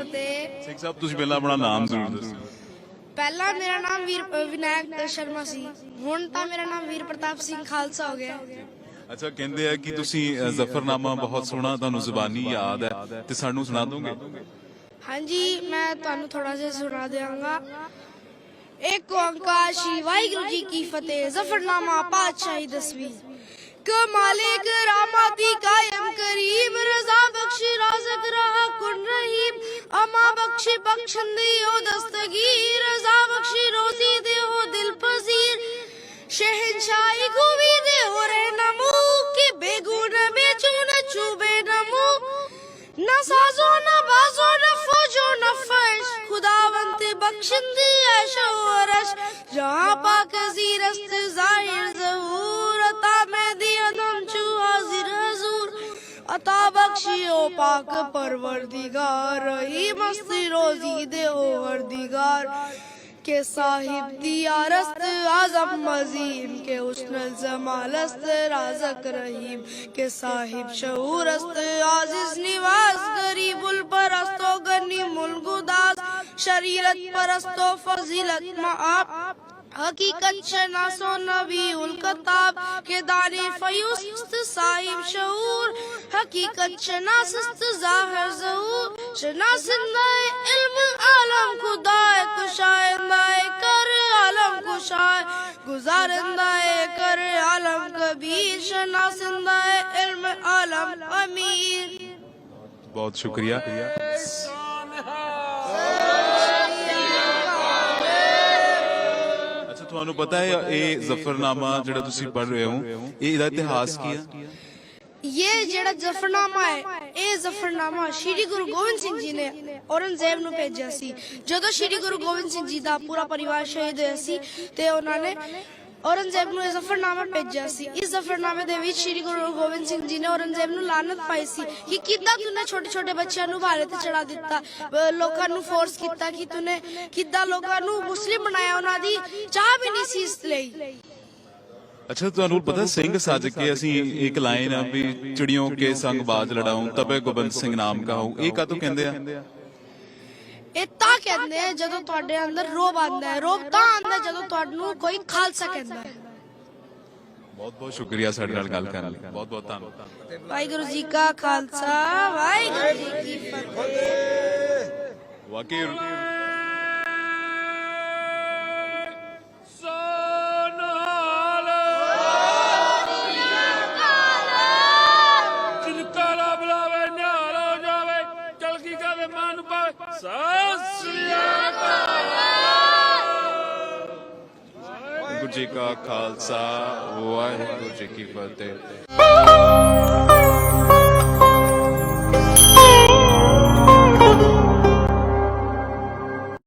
ਫਤਿਹ ਸਿੰਘ ਸਾਹਿਬ ਤੁਸੀਂ ਪਹਿਲਾਂ ਆਪਣਾ ਨਾਮ ਜ਼ਰੂਰ ਦੱਸੋ ਪਹਿਲਾਂ ਮੇਰਾ ਨਾਮ ਵੀਰ ਵਿਨਾਇਕ ਸ਼ਰਮਾ ਸੀ। ਹੁਣ ਤਾਂ ਮੇਰਾ ਨਾਮ ਵੀਰ ਪ੍ਰਤਾਪ ਸਿੰਘ ਖਾਲਸਾ ਹੋ ਗਿਆ। ਅੱਛਾ ਕਹਿੰਦੇ ਆ ਕਿ ਤੁਸੀਂ ਜ਼ਫਰਨਾਮਾ ਬਹੁਤ ਸੋਹਣਾ ਤੁਹਾਨੂੰ ਜ਼ੁਬਾਨੀ ਯਾਦ ਹੈ ਤੇ ਸਾਨੂੰ ਸੁਣਾ ਦੋਗੇ? ਹਾਂਜੀ ਮੈਂ ਤੁਹਾਨੂੰ ਥੋੜਾ ਜਿਹਾ ਸੁਣਾ ਦਿਆਂਗਾ। ਇੱਕ ਓੰਕਾਰ ਸ਼੍ਰੀ ਵਾਹਿਗੁਰੂ ਜੀ ਕੀ ਫਤਿਹ ਜ਼ਫਰਨਾਮਾ ਪਾਤਸ਼ਾਹੀ ਦਸਵੀਂ। ਕਮਾਲੇ ਕਰਾਮਾਤੀ ਕਾਇਮ ਕਰੀਮ ਰਜ਼ਾ ਬਖਸ਼ ਰਾਜ਼ਕ ਰਹਾ ਕੁਨ ਰਹੀਮ। اما بخشی بخشندی و دستگی رضا بخشی روزی دے و دل پذیر شہنشاہی گوی دے و رہنمو کہ بے گون بے چون چوبے نمو نہ سازو نہ بازو نہ فوجو نہ فش خداوند بخشندی عیش و رش جہاں پاک زیرست ظاہر पाक परवरदिगार रही मस्ती रोजी दे वरदिगार के साहिब दियारस्त आज़म मजीम के उस्नल जमालस्त राजक रहीम के साहिब शहूरस्त आजिज निवास, गरीबुल परस्तो गनी मुलगुदास शरीरत परस्तो फजीलत माप, हकीकत शनासो नबी उल कताब के दाने फयूस्त साहिब शहूर हकीकत शनासस्त जाहिर जहूर शनासिंदाए इल्म आलम खुदाए कुशाइंदाए कर आलम कुशाए गुजारिंदाए कर आलम कबीर शनासिंदाए इल्म आलम अमीर ਬਹੁਤ ਸ਼ੁਕਰੀਆ ਅੱਛਾ ਤੁਹਾਨੂੰ ਪਤਾ ਹੈ ਇਹ ਜ਼ਫਰਨਾਮਾ ਜਿਹੜਾ ਤੁਸੀਂ ਪੜ੍ਹ ਰਹੇ ਹੋ ਇਹ ਇਹਦਾ ਇਤਿਹਾਸ ਕੀ ਹੈ ਇਹ ਜਿਹੜਾ ਜ਼ਫਰਨਾਮਾ ਹੈ ਇਹ ਜ਼ਫਰਨਾਮਾ ਸ਼੍ਰੀ ਗੁਰੂ ਗੋਬਿੰਦ ਸਿੰਘ ਜੀ ਨੇ ਔਰੰਗਜ਼ੇਬ ਨੂੰ ਭੇਜਿਆ ਸੀ ਜਦੋਂ ਸ਼੍ਰੀ ਗੁਰੂ ਗੋਬਿੰਦ ਸਿੰਘ ਜੀ ਦਾ ਪੂਰਾ ਪਰਿਵਾਰ ਸ਼ਹੀਦ ਹੋਇਆ ਸੀ ਤੇ ਉਹਨਾਂ ਨੇ ਔਰੰਗਜ਼ੇਬ ਨੂੰ ਇਹ ਜ਼ਫਰਨਾਮਾ ਭੇਜਿਆ ਸੀ ਇਸ ਜ਼ਫਰਨਾਮੇ ਦੇ ਵਿੱਚ ਸ਼੍ਰੀ ਗੁਰੂ ਗੋਬਿੰਦ ਸਿੰਘ ਜੀ ਨੇ ਔਰੰਗਜ਼ੇਬ ਨੂੰ ਲਾਨਤ ਪਾਈ ਸੀ ਕਿ ਕਿੱਦਾਂ ਤੂਨੇ ਛੋਟੇ ਛੋਟੇ ਬੱਚਿਆਂ ਨੂੰ ਭਾਰੇ ਤੇ ਚੜਾ ਦਿੱਤਾ ਲੋਕਾਂ ਨੂੰ ਫੋਰਸ ਕੀਤਾ ਕਿ ਤੂੰ ਕਿੱਦਾਂ ਲੋਕਾਂ ਨੂੰ ਮੁਸਲਿਮ ਬਣਾਇਆ ਉਹਨਾਂ ਦੀ ਚਾਹ ਵੀ ਨਹੀਂ ਸੀ ਇਸ ਲਈ ਅੱਛਾ ਤੁਹਾਨੂੰ ਪਤਾ ਸਿੰਘ ਸੱਜ ਕੇ ਅਸੀਂ ਇੱਕ ਲਾਈਨ ਆ ਵੀ ਚਿੜੀਆਂ ਕੇ ਸੰਗ ਬਾਜ ਲੜਾਉਂ ਤਬੇ ਗੋਬਿੰਦ ਸਿੰਘ ਨਾਮ ਕਹਾਉ। ਇਹ ਕਾਤੋਂ ਕਹਿੰਦੇ ਆ? ਇਹ ਤਾਂ ਕਹਿੰਦੇ ਆ ਜਦੋਂ ਤੁਹਾਡੇ ਅੰਦਰ ਰੋਬ ਆਂਦਾ ਹੈ ਰੋਬ ਤਾਂ ਆਂਦਾ ਹੈ ਜਦੋਂ ਤੁਹਾਨੂੰ ਕੋਈ ਖਾਲਸਾ ਕਹਿੰਦਾ ਹੈ। ਬਹੁਤ ਬਹੁਤ ਸ਼ੁਕਰੀਆ ਸਾਡੇ ਨਾਲ ਗੱਲ ਕਰਨ ਲਈ। ਬਹੁਤ ਬਹੁਤ ਧੰਨਵਾਦ। ਵਾਹਿਗੁਰੂ ਜੀ ਕਾ ਖਾਲਸਾ ਵਾਹਿਗੁਰੂ ਜੀ ਕੀ ਫਤਿਹ। ਵਾਕਈ ਚਲਕੀ ਕਦੇ ਮਨ ਸਤਿ ਸ੍ਰੀ ਅਕਾਲ। ਵਾਹਿਗੁਰੂ ਜੀ ਕਾ ਖਾਲਸਾ ਵਾਹਿਗੁਰੂ ਜੀ ਕੀ ਫਤਿਹ।